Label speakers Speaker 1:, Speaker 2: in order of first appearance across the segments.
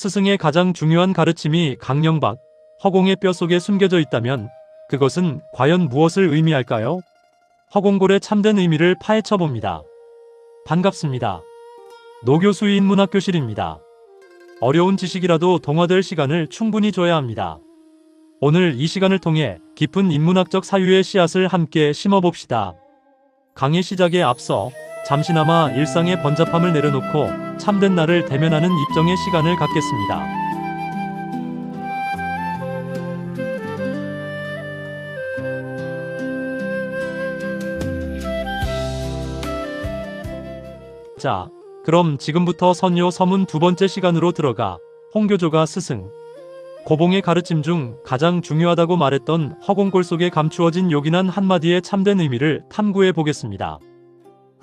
Speaker 1: 스승의 가장 중요한 가르침이 강령박, 허공의 뼈 속에 숨겨져 있다면 그것은 과연 무엇을 의미할까요? 허공골의 참된 의미를 파헤쳐 봅니다. 반갑습니다. 노교수의 인문학교실입니다. 어려운 지식이라도 동화될 시간을 충분히 줘야 합니다. 오늘 이 시간을 통해 깊은 인문학적 사유의 씨앗을 함께 심어봅시다. 강의 시작에 앞서 잠시나마 일상의 번잡함을 내려놓고 참된 나를 대면하는 입정의 시간을 갖겠습니다. 자, 그럼 지금부터 선요 서문 두 번째 시간으로 들어가 홍교조가 스승, 고봉의 가르침 중 가장 중요하다고 말했던 허공골 속에 감추어진 요긴한 한마디의 참된 의미를 탐구해 보겠습니다.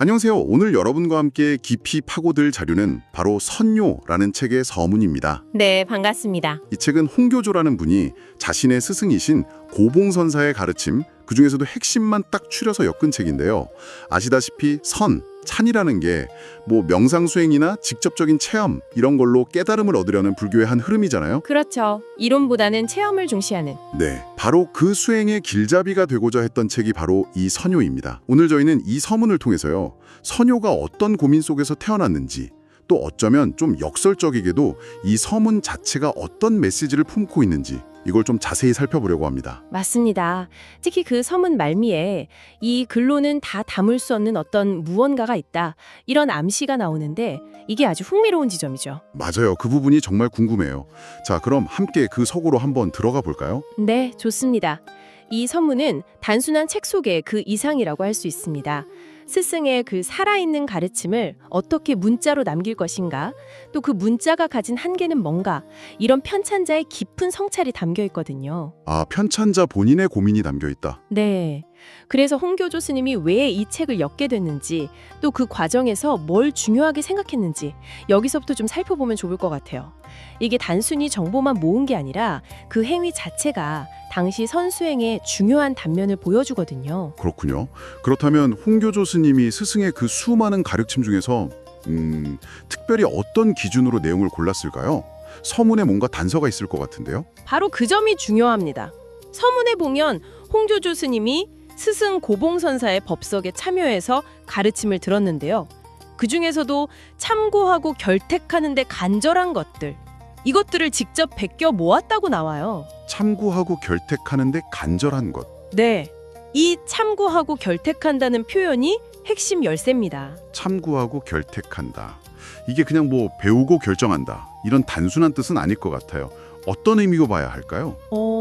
Speaker 2: 안녕하세요. 오늘 여러분과 함께 깊이 파고들 자료는 바로 선요라는 책의 서문입니다.
Speaker 3: 네, 반갑습니다.
Speaker 2: 이 책은 홍교조라는 분이 자신의 스승이신 고봉선사의 가르침, 그 중에서도 핵심만 딱 추려서 엮은 책인데요. 아시다시피 선, 찬이라는 게 뭐 명상수행이나 직접적인 체험 이런 걸로 깨달음을 얻으려는 불교의 한 흐름이잖아요.
Speaker 3: 그렇죠. 이론보다는 체험을 중시하는.
Speaker 2: 네, 바로 그 수행의 길잡이가 되고자 했던 책이 바로 이 선요입니다. 오늘 저희는 이 서문을 통해서요. 선요가 어떤 고민 속에서 태어났는지 또 어쩌면 좀 역설적이게도 이 서문 자체가 어떤 메시지를 품고 있는지 이걸 좀 자세히 살펴보려고 합니다.
Speaker 3: 맞습니다. 특히 그 서문 말미에 이 글로는 다 담을 수 없는 어떤 무언가가 있다. 이런 암시가 나오는데 이게 아주 흥미로운 지점이죠.
Speaker 2: 맞아요. 그 부분이 정말 궁금해요. 자, 그럼 함께 그 서고로 한번 들어가 볼까요?
Speaker 3: 네, 좋습니다. 이 서문은 단순한 책 속의 그 이상이라고 할 수 있습니다. 스승의 그 살아있는 가르침을 어떻게 문자로 남길 것인가, 또 그 문자가 가진 한계는 뭔가, 이런 편찬자의 깊은 성찰이 담겨 있거든요.
Speaker 2: 아, 편찬자 본인의 고민이 담겨 있다.
Speaker 3: 네. 그래서 홍교조 스님이 왜 이 책을 엮게 됐는지, 또 그 과정에서 뭘 중요하게 생각했는지, 여기서부터 좀 살펴보면 좋을 것 같아요. 이게 단순히 정보만 모은 게 아니라 그 행위 자체가 당시 선수행의 중요한 단면을 보여주거든요.
Speaker 2: 그렇군요. 그렇다면 홍교조 스님이 스승의 그 수많은 가르침 중에서 음, 특별히 어떤 기준으로 내용을 골랐을까요? 서문에 뭔가 단서가 있을 것 같은데요.
Speaker 3: 바로 그 점이 중요합니다. 서문에 보면 홍조조 스님이 스승 고봉선사의 법석에 참여해서 가르침을 들었는데요. 그 중에서도 참고하고 결택하는데 간절한 것들, 이것들을 직접 베껴 모았다고 나와요.
Speaker 2: 참고하고 결택하는데 간절한 것.
Speaker 3: 네, 이 참고하고 결택한다는 표현이 핵심 열쇠입니다.
Speaker 2: 참고하고 결택한다. 이게 그냥 뭐 배우고 결정한다. 이런 단순한 뜻은 아닐 것 같아요. 어떤 의미로 봐야 할까요?
Speaker 3: 어,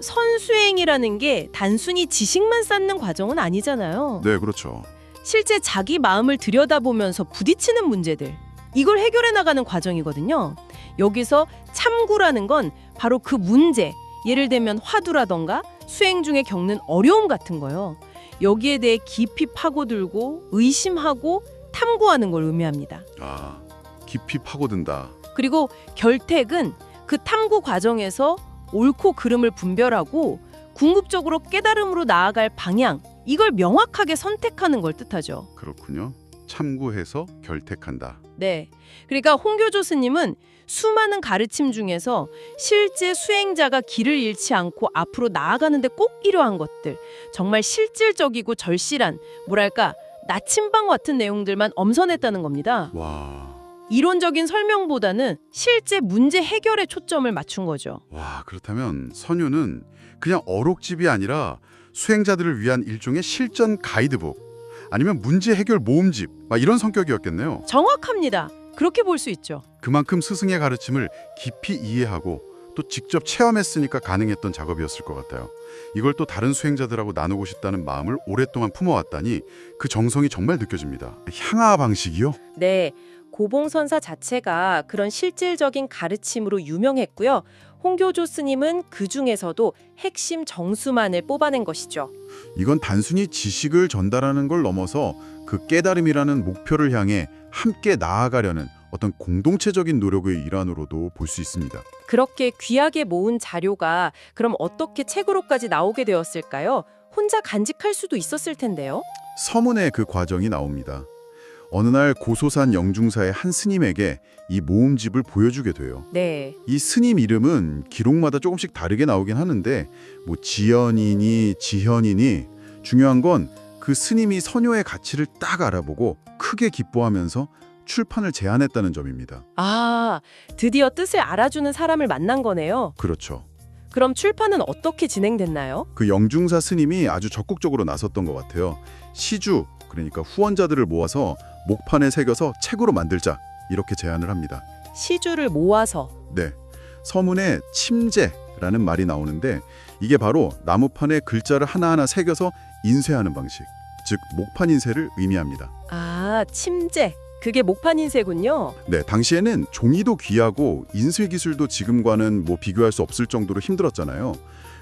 Speaker 3: 선수행이라는 게 단순히 지식만 쌓는 과정은 아니잖아요.
Speaker 2: 네, 그렇죠.
Speaker 3: 실제 자기 마음을 들여다보면서 부딪히는 문제들 이걸 해결해 나가는 과정이거든요. 여기서 참구라는 건 바로 그 문제 예를 들면 화두라던가 수행 중에 겪는 어려움 같은 거요. 여기에 대해 깊이 파고들고 의심하고 탐구하는 걸 의미합니다.
Speaker 2: 아, 깊이 파고든다.
Speaker 3: 그리고 결택은 그 탐구 과정에서 옳고 그름을 분별하고 궁극적으로 깨달음으로 나아갈 방향 이걸 명확하게 선택하는 걸 뜻하죠.
Speaker 2: 그렇군요. 참고해서 결택한다.
Speaker 3: 네. 그러니까 홍교조 스님은 수많은 가르침 중에서 실제 수행자가 길을 잃지 않고 앞으로 나아가는데 꼭 필요한 것들, 정말 실질적이고 절실한, 뭐랄까, 나침반 같은 내용들만 엄선했다는 겁니다.
Speaker 2: 와,
Speaker 3: 이론적인 설명보다는 실제 문제 해결에 초점을 맞춘 거죠.
Speaker 2: 와 그렇다면 선유는 그냥 어록집이 아니라 수행자들을 위한 일종의 실전 가이드북 아니면 문제 해결 모음집 막 이런 성격이었겠네요.
Speaker 3: 정확합니다. 그렇게 볼 수 있죠.
Speaker 2: 그만큼 스승의 가르침을 깊이 이해하고 또 직접 체험했으니까 가능했던 작업이었을 것 같아요. 이걸 또 다른 수행자들하고 나누고 싶다는 마음을 오랫동안 품어왔다니 그 정성이 정말 느껴집니다. 향화 방식이요?
Speaker 3: 네, 고봉선사 자체가 그런 실질적인 가르침으로 유명했고요. 홍교조 스님은 그 중에서도 핵심 정수만을 뽑아낸 것이죠.
Speaker 2: 이건 단순히 지식을 전달하는 걸 넘어서 그 깨달음이라는 목표를 향해 함께 나아가려는 어떤 공동체적인 노력의 일환으로도 볼 수 있습니다.
Speaker 3: 그렇게 귀하게 모은 자료가 그럼 어떻게 책으로까지 나오게 되었을까요? 혼자 간직할 수도 있었을 텐데요.
Speaker 2: 서문에 그 과정이 나옵니다. 어느 날 고소산 영중사의 한 스님에게 이 모음집을 보여주게 돼요.
Speaker 3: 네.
Speaker 2: 이 스님 이름은 기록마다 조금씩 다르게 나오긴 하는데 뭐 지연이니 지현이니 중요한 건 그 스님이 선효의 가치를 딱 알아보고 크게 기뻐하면서 출판을 제안했다는 점입니다.
Speaker 3: 아, 드디어 뜻을 알아주는 사람을 만난 거네요.
Speaker 2: 그렇죠.
Speaker 3: 그럼 출판은 어떻게 진행됐나요?
Speaker 2: 그 영중사 스님이 아주 적극적으로 나섰던 것 같아요. 시주, 그러니까 후원자들을 모아서 목판에 새겨서 책으로 만들자 이렇게 제안을 합니다.
Speaker 3: 시주를 모아서
Speaker 2: 네, 서문에 침제라는 말이 나오는데 이게 바로 나무판에 글자를 하나하나 새겨서 인쇄하는 방식, 즉 목판 인쇄를 의미합니다.
Speaker 3: 아, 침제. 그게 목판 인쇄군요.
Speaker 2: 네, 당시에는 종이도 귀하고 인쇄 기술도 지금과는 뭐 비교할 수 없을 정도로 힘들었잖아요.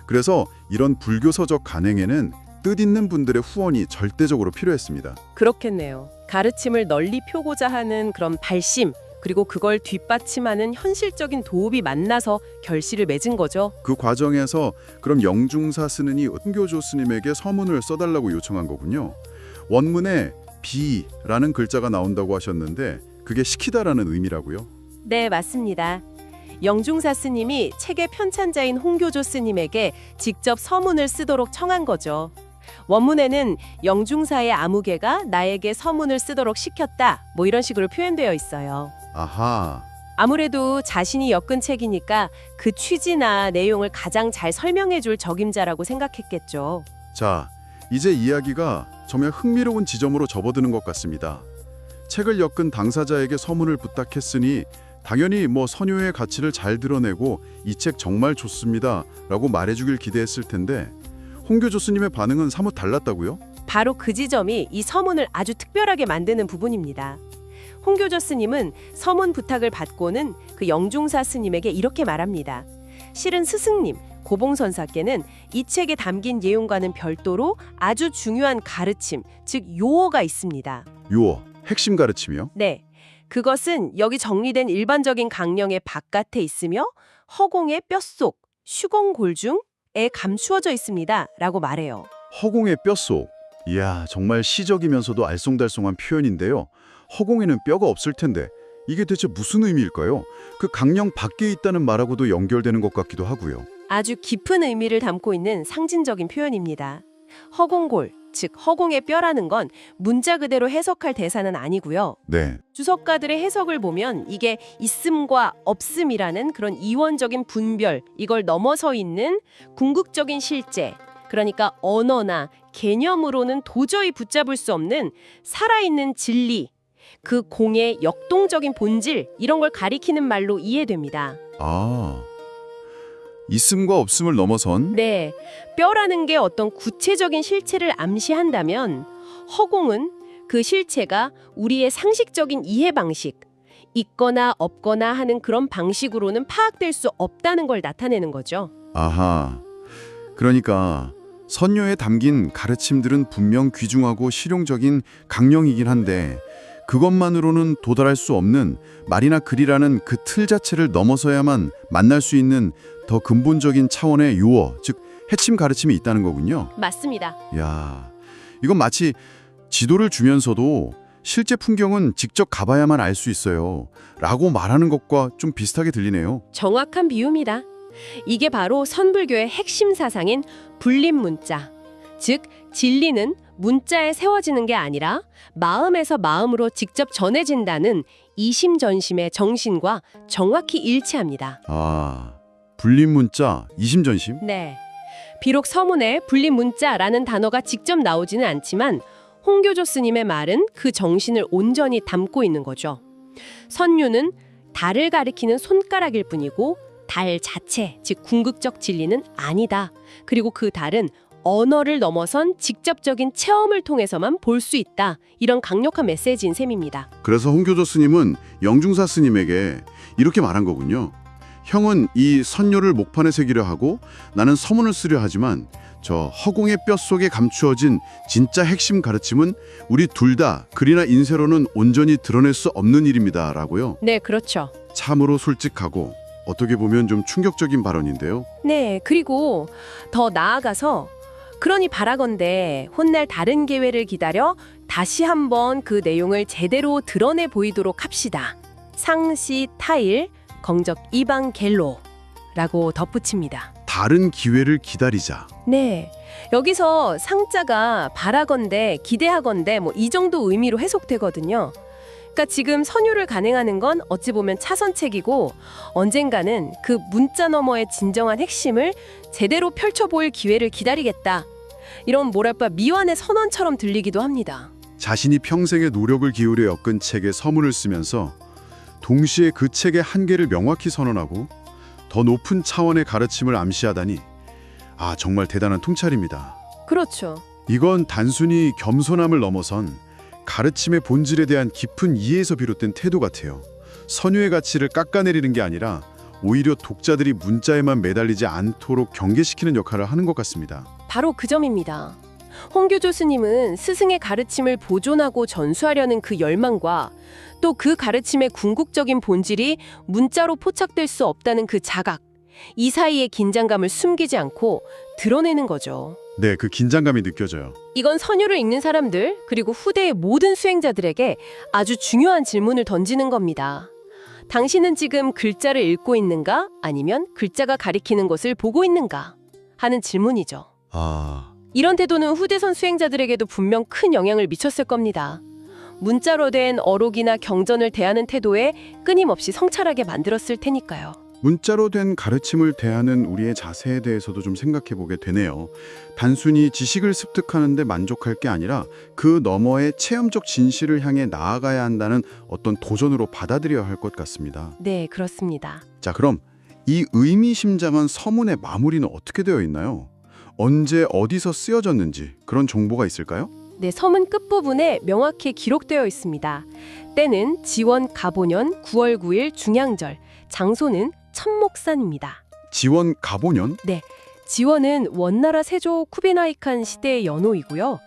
Speaker 2: 그래서 이런 불교 서적 간행에는 뜻있는 분들의 후원이 절대적으로 필요했습니다.
Speaker 3: 그렇겠네요. 가르침을 널리 펴고자 하는 그런 발심, 그리고 그걸 뒷받침하는 현실적인 도움이 만나서 결실을 맺은 거죠.
Speaker 2: 그 과정에서 그럼 영중사 스님이 은교조 스님에게 서문을 써달라고 요청한 거군요. 원문에 비라는 글자가 나온다고 하셨는데 그게 시키다라는 의미라고요.
Speaker 3: 네, 맞습니다. 영중사 스님이 책의 편찬자인 홍교조 스님에게 직접 서문을 쓰도록 청한 거죠. 원문에는 영중사의 아무개가 나에게 서문을 쓰도록 시켰다. 뭐 이런 식으로 표현되어 있어요.
Speaker 2: 아하.
Speaker 3: 아무래도 자신이 엮은 책이니까 그 취지나 내용을 가장 잘 설명해 줄 적임자라고 생각했겠죠.
Speaker 2: 자, 이제 이야기가 정말 흥미로운 지점으로 접어드는 것 같습니다. 책을 엮은 당사자에게 서문을 부탁했으니 당연히 뭐 선효의 가치를 잘 드러내고 이 책 정말 좋습니다 라고 말해주길 기대했을 텐데 홍교조 스님의 반응은 사뭇 달랐다고요?
Speaker 3: 바로 그 지점이 이 서문을 아주 특별하게 만드는 부분입니다. 홍교조 스님은 서문 부탁을 받고는 그 영중사 스님에게 이렇게 말합니다. 실은 스승님, 고봉선사께는 이 책에 담긴 내용과는 별도로 아주 중요한 가르침, 즉 요어가 있습니다.
Speaker 2: 요어, 핵심 가르침이요?
Speaker 3: 네. 그것은 여기 정리된 일반적인 강령의 바깥에 있으며 허공의 뼛속, 슈공골중 에 감추어져 있습니다. 라고 말해요.
Speaker 2: 허공의 뼛속. 이야, 정말 시적이면서도 알쏭달쏭한 표현인데요. 허공에는 뼈가 없을 텐데 이게 대체 무슨 의미일까요? 그 강령 밖에 있다는 말하고도 연결되는 것 같기도 하고요.
Speaker 3: 아주 깊은 의미를 담고 있는 상징적인 표현입니다. 허공골, 즉 허공의 뼈라는 건 문자 그대로 해석할 대사는 아니고요.
Speaker 2: 네,
Speaker 3: 주석가들의 해석을 보면 이게 있음과 없음이라는 그런 이원적인 분별, 이걸 넘어서 있는 궁극적인 실제, 그러니까 언어나 개념으로는 도저히 붙잡을 수 없는 살아있는 진리, 그 공의 역동적인 본질, 이런 걸 가리키는 말로 이해됩니다.
Speaker 2: 아, 있음과 없음을 넘어선
Speaker 3: 네, 뼈라는 게 어떤 구체적인 실체를 암시한다면 허공은 그 실체가 우리의 상식적인 이해 방식, 있거나 없거나 하는 그런 방식으로는 파악될 수 없다는 걸 나타내는 거죠.
Speaker 2: 아하. 그러니까 선녀에 담긴 가르침들은 분명 귀중하고 실용적인 강령이긴 한데 그것만으로는 도달할 수 없는 말이나 글이라는 그 틀 자체를 넘어서야만 만날 수 있는 더 근본적인 차원의 요어, 즉 해침 가르침이 있다는 거군요.
Speaker 3: 맞습니다.
Speaker 2: 야, 이건 마치 지도를 주면서도 실제 풍경은 직접 가봐야만 알 수 있어요. 라고 말하는 것과 좀 비슷하게 들리네요.
Speaker 3: 정확한 비유입니다. 이게 바로 선불교의 핵심 사상인 불림 문자. 즉, 진리는 문자에 세워지는 게 아니라 마음에서 마음으로 직접 전해진다는 이심전심의 정신과 정확히 일치합니다.
Speaker 2: 아, 불림 문자, 이심전심?
Speaker 3: 네. 비록 서문에 불림 문자라는 단어가 직접 나오지는 않지만 홍교조 스님의 말은 그 정신을 온전히 담고 있는 거죠. 선유는 달을 가리키는 손가락일 뿐이고 달 자체, 즉 궁극적 진리는 아니다. 그리고 그 달은 언어를 넘어선 직접적인 체험을 통해서만 볼 수 있다. 이런 강력한 메시지인 셈입니다.
Speaker 2: 그래서 홍교조 스님은 영중사 스님에게 이렇게 말한 거군요. 형은 이 선녀를 목판에 새기려 하고 나는 서문을 쓰려 하지만 저 허공의 뼛속에 감추어진 진짜 핵심 가르침은 우리 둘 다 글이나 인쇄로는 온전히 드러낼 수 없는 일입니다. 라고요.
Speaker 3: 네, 그렇죠.
Speaker 2: 참으로 솔직하고 어떻게 보면 좀 충격적인 발언인데요.
Speaker 3: 네, 그리고 더 나아가서 그러니 바라건대 훗날 다른 기회를 기다려 다시 한번 그 내용을 제대로 드러내 보이도록 합시다. 상시 타일 정적 이방 갤로라고 덧붙입니다.
Speaker 2: 다른 기회를 기다리자.
Speaker 3: 네. 여기서 상자가 바라건대 기대하건대 뭐 이 정도 의미로 해석되거든요. 그러니까 지금 선율을 간행하는 건 어찌 보면 차선책이고 언젠가는 그 문자 너머의 진정한 핵심을 제대로 펼쳐 보일 기회를 기다리겠다. 이런 뭐랄까 미완의 선언처럼 들리기도 합니다.
Speaker 2: 자신이 평생의 노력을 기울여 엮은 책에 서문을 쓰면서 동시에 그 책의 한계를 명확히 선언하고 더 높은 차원의 가르침을 암시하다니 아 정말 대단한 통찰입니다.
Speaker 3: 그렇죠.
Speaker 2: 이건 단순히 겸손함을 넘어선 가르침의 본질에 대한 깊은 이해에서 비롯된 태도 같아요. 선유의 가치를 깎아내리는 게 아니라 오히려 독자들이 문자에만 매달리지 않도록 경계시키는 역할을 하는 것 같습니다.
Speaker 3: 바로 그 점입니다. 홍교조 스님은 스승의 가르침을 보존하고 전수하려는 그 열망과 또 그 가르침의 궁극적인 본질이 문자로 포착될 수 없다는 그 자각, 이 사이의 긴장감을 숨기지 않고 드러내는 거죠.
Speaker 2: 네, 그 긴장감이 느껴져요.
Speaker 3: 이건 선유를 읽는 사람들, 그리고 후대의 모든 수행자들에게 아주 중요한 질문을 던지는 겁니다. 당신은 지금 글자를 읽고 있는가? 아니면 글자가 가리키는 것을 보고 있는가? 하는 질문이죠.
Speaker 2: 아,
Speaker 3: 이런 태도는 후대선 수행자들에게도 분명 큰 영향을 미쳤을 겁니다. 문자로 된 어록이나 경전을 대하는 태도에 끊임없이 성찰하게 만들었을 테니까요.
Speaker 2: 문자로 된 가르침을 대하는 우리의 자세에 대해서도 좀 생각해 보게 되네요. 단순히 지식을 습득하는데 만족할 게 아니라 그 너머의 체험적 진실을 향해 나아가야 한다는 어떤 도전으로 받아들여야 할 것 같습니다.
Speaker 3: 네, 그렇습니다.
Speaker 2: 자, 그럼 이 의미심장한 서문의 마무리는 어떻게 되어 있나요? 언제 어디서 쓰여졌는지 그런 정보가 있을까요?
Speaker 3: 네, 서문 끝부분에 명확히 기록되어 있습니다. 때는 지원 가보년 9월 9일 중양절, 장소는 천목산입니다.
Speaker 2: 지원 가보년
Speaker 3: 지원은 원나라 세조 쿠비나이칸 시대의 연호이고요.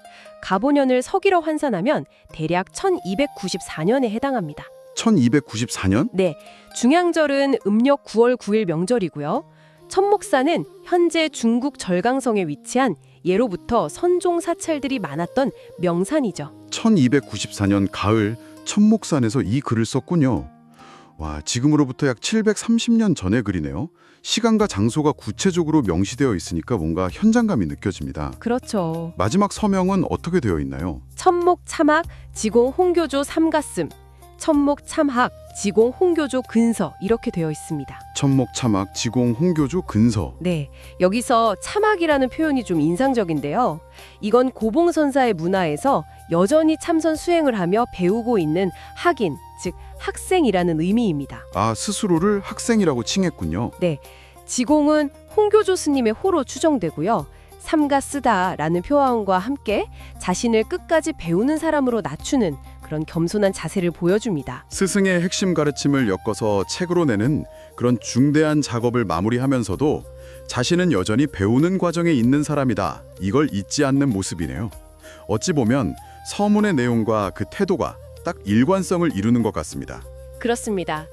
Speaker 3: 가보년을 서기로 환산하면 대략 1294년에 해당합니다.
Speaker 2: 1294년
Speaker 3: 네, 중양절은 음력 9월 9일 명절이고요. 천목산은 현재 중국 절강성에 위치한 예로부터 선종 사찰들이 많았던 명산이죠.
Speaker 2: 1294년 가을 천목산에서 이 글을 썼군요. 와, 지금으로부터 약 730년 전의 글이네요. 시간과 장소가 구체적으로 명시되어 있으니까 뭔가 현장감이 느껴집니다.
Speaker 3: 그렇죠.
Speaker 2: 마지막 서명은 어떻게 되어 있나요?
Speaker 3: 천목 참학 지공 홍교조 삼가슴, 천목 참학 지공 홍교조 근서 이렇게 되어 있습니다.
Speaker 2: 천목 차막 지공 홍교조 근서.
Speaker 3: 네, 여기서 참학이라는 표현이 좀 인상적인데요. 이건 고봉선사의 문화에서 여전히 참선 수행을 하며 배우고 있는 학인, 즉 학생이라는 의미입니다.
Speaker 2: 아, 스스로를 학생이라고 칭했군요.
Speaker 3: 지공은 홍교조 스님의 호로 추정되고요. 삼가 쓰다라는 표현과 함께 자신을 끝까지 배우는 사람으로 낮추는 그런 겸손한 자세를 보여줍니다.
Speaker 2: 스승의 핵심 가르침을 엮어서 책으로 내는 그런 중대한 작업을 마무리하면서도 자신은 여전히 배우는 과정에 있는 사람이다. 이걸 잊지 않는 모습이네요. 어찌 보면 서문의 내용과 그 태도가 딱 일관성을 이루는 것 같습니다.
Speaker 3: 그렇습니다.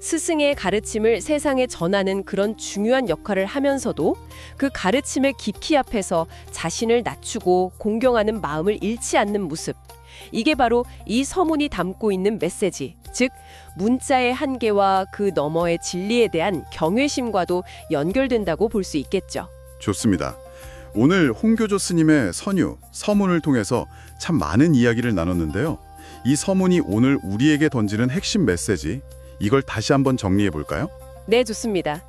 Speaker 3: 스승의 가르침을 세상에 전하는 그런 중요한 역할을 하면서도 그 가르침의 깊이 앞에서 자신을 낮추고 공경하는 마음을 잃지 않는 모습. 이게 바로 이 서문이 담고 있는 메시지, 즉 문자의 한계와 그 너머의 진리에 대한 경외심과도 연결된다고 볼 수 있겠죠.
Speaker 2: 좋습니다. 오늘 홍교조 스님의 선유, 서문을 통해서 참 많은 이야기를 나눴는데요. 이 서문이 오늘 우리에게 던지는 핵심 메시지, 이걸 다시 한번 정리해 볼까요?
Speaker 3: 네, 좋습니다.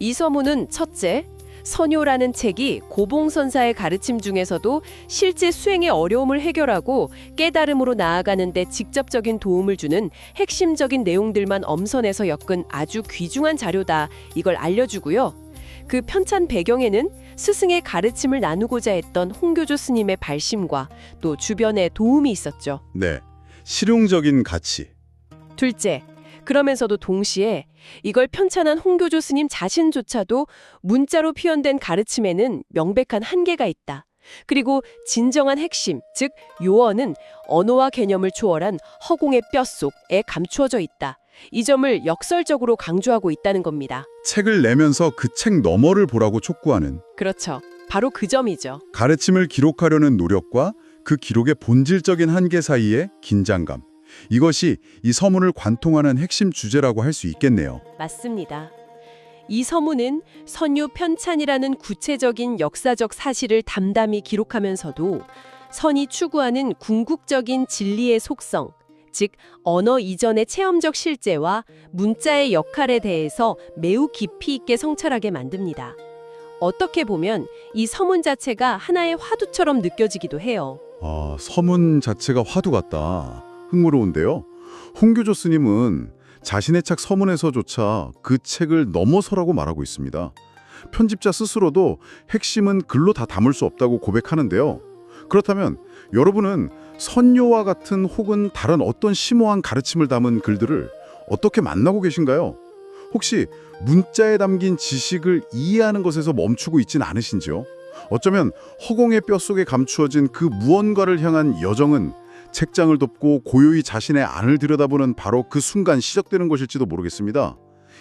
Speaker 3: 이 서문은 첫째, 선요라는 책이 고봉선사의 가르침 중에서도 실제 수행의 어려움을 해결하고 깨달음으로 나아가는 데 직접적인 도움을 주는 핵심적인 내용들만 엄선해서 엮은 아주 귀중한 자료다. 이걸 알려주고요. 그 편찬 배경에는 스승의 가르침을 나누고자 했던 홍교조 스님의 발심과 또 주변의 도움이 있었죠.
Speaker 2: 네. 실용적인 가치.
Speaker 3: 둘째, 그러면서도 동시에 이걸 편찬한 홍교조 스님 자신조차도 문자로 표현된 가르침에는 명백한 한계가 있다. 그리고 진정한 핵심, 즉 요언은 언어와 개념을 초월한 허공의 뼛속에 감추어져 있다. 이 점을 역설적으로 강조하고 있다는 겁니다.
Speaker 2: 책을 내면서 그 책 너머를 보라고 촉구하는
Speaker 3: 그렇죠. 바로 그 점이죠.
Speaker 2: 가르침을 기록하려는 노력과 그 기록의 본질적인 한계 사이의 긴장감. 이것이 이 서문을 관통하는 핵심 주제라고 할 수 있겠네요.
Speaker 3: 맞습니다. 이 서문은 선유 편찬이라는 구체적인 역사적 사실을 담담히 기록하면서도 선이 추구하는 궁극적인 진리의 속성, 즉 언어 이전의 체험적 실제와 문자의 역할에 대해서 매우 깊이 있게 성찰하게 만듭니다. 어떻게 보면 이 서문 자체가 하나의 화두처럼 느껴지기도 해요.
Speaker 2: 아, 서문 자체가 화두 같다. 흥미로운데요. 홍교조 스님은 자신의 책 서문에서조차 그 책을 넘어서라고 말하고 있습니다. 편집자 스스로도 핵심은 글로 다 담을 수 없다고 고백하는데요. 그렇다면 여러분은 선요와 같은 혹은 다른 어떤 심오한 가르침을 담은 글들을 어떻게 만나고 계신가요? 혹시 문자에 담긴 지식을 이해하는 것에서 멈추고 있진 않으신지요? 어쩌면 허공의 뼛속에 감추어진 그 무언가를 향한 여정은 책장을 덮고 고요히 자신의 안을 들여다보는 바로 그 순간 시작되는 것일지도 모르겠습니다.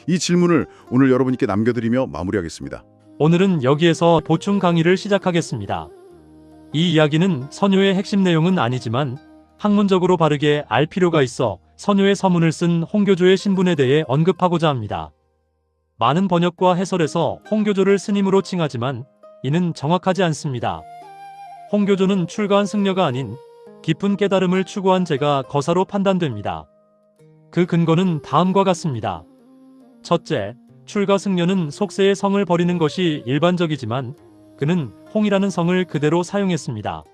Speaker 2: 이 질문을 오늘 여러분께 남겨드리며 마무리하겠습니다.
Speaker 1: 오늘은 여기에서 보충 강의를 시작하겠습니다. 이 이야기는 선요의 핵심 내용은 아니지만 학문적으로 바르게 알 필요가 있어 선요의 서문을 쓴 홍교조의 신분에 대해 언급하고자 합니다. 많은 번역과 해설에서 홍교조를 스님으로 칭하지만 이는 정확하지 않습니다. 홍교조는 출가한 승려가 아닌 깊은 깨달음을 추구한 제가 거사로 판단됩니다. 그 근거는 다음과 같습니다. 첫째, 출가 승려는 속세의 성을 버리는 것이 일반적이지만 그는 홍이라는 성을 그대로 사용했습니다.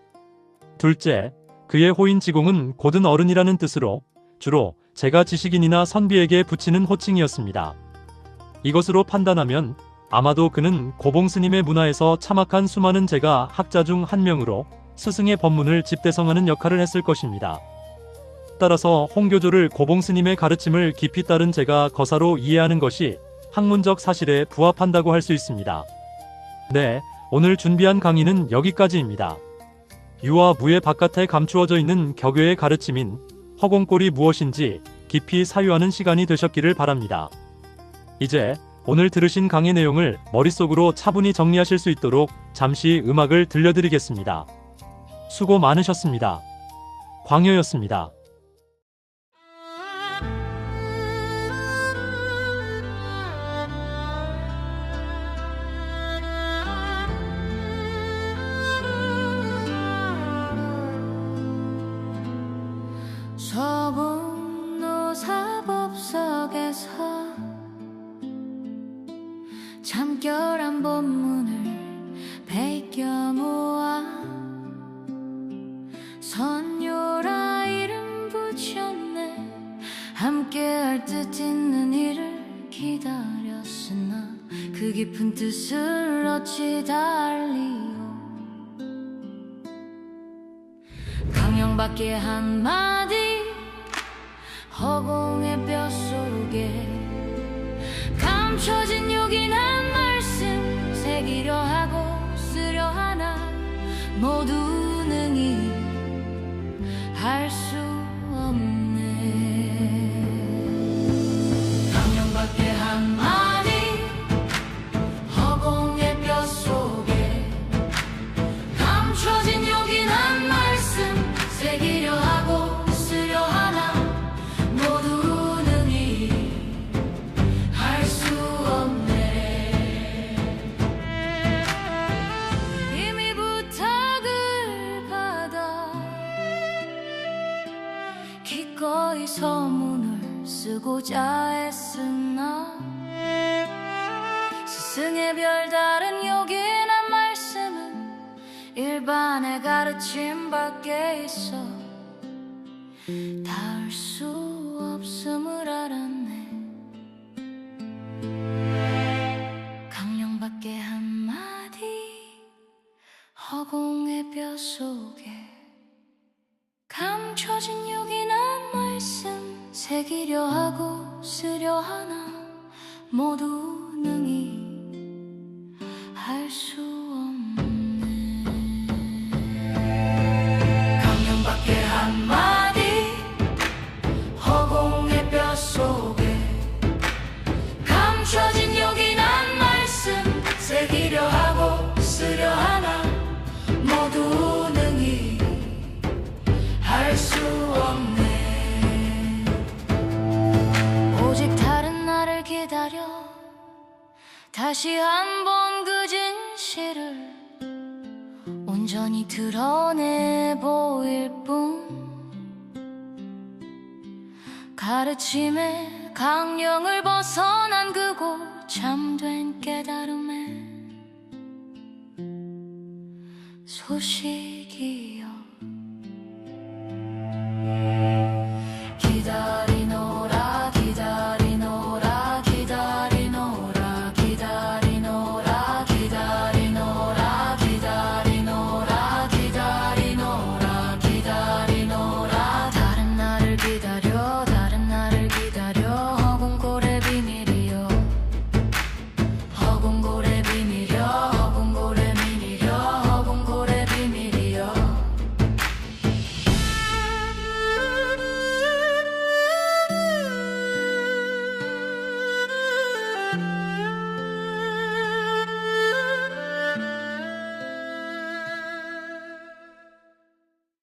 Speaker 1: 둘째, 그의 호인 지공은 고든 어른이라는 뜻으로 주로 제가 지식인이나 선비에게 붙이는 호칭이었습니다. 이것으로 판단하면 아마도 그는 고봉 스님의 문화에서 참학한 수많은 제가 학자 중 한 명으로 스승의 법문을 집대성하는 역할을 했을 것입니다. 따라서 홍교조를 고봉 스님의 가르침을 깊이 따른 제가 거사로 이해하는 것이 학문적 사실에 부합한다고 할 수 있습니다. 네, 오늘 준비한 강의는 여기까지입니다. 유와 무의 바깥에 감추어져 있는 격외의 가르침인 허공꼴이 무엇인지 깊이 사유하는 시간이 되셨기를 바랍니다. 이제 오늘 들으신 강의 내용을 머릿속으로 차분히 정리하실 수 있도록 잠시 음악을 들려드리겠습니다. 수고 많으셨습니다. 광여였습니다.
Speaker 4: 깊은 뜻을 어찌 달리요 강령밖에 한마디 가르침 밖에 있어. 닿을 수 없음을 알 다시 한번 그 진실을 온전히 드러내 보일 뿐. 가르침의 강령을 벗어난 그곳 참된 깨달음의 소식이여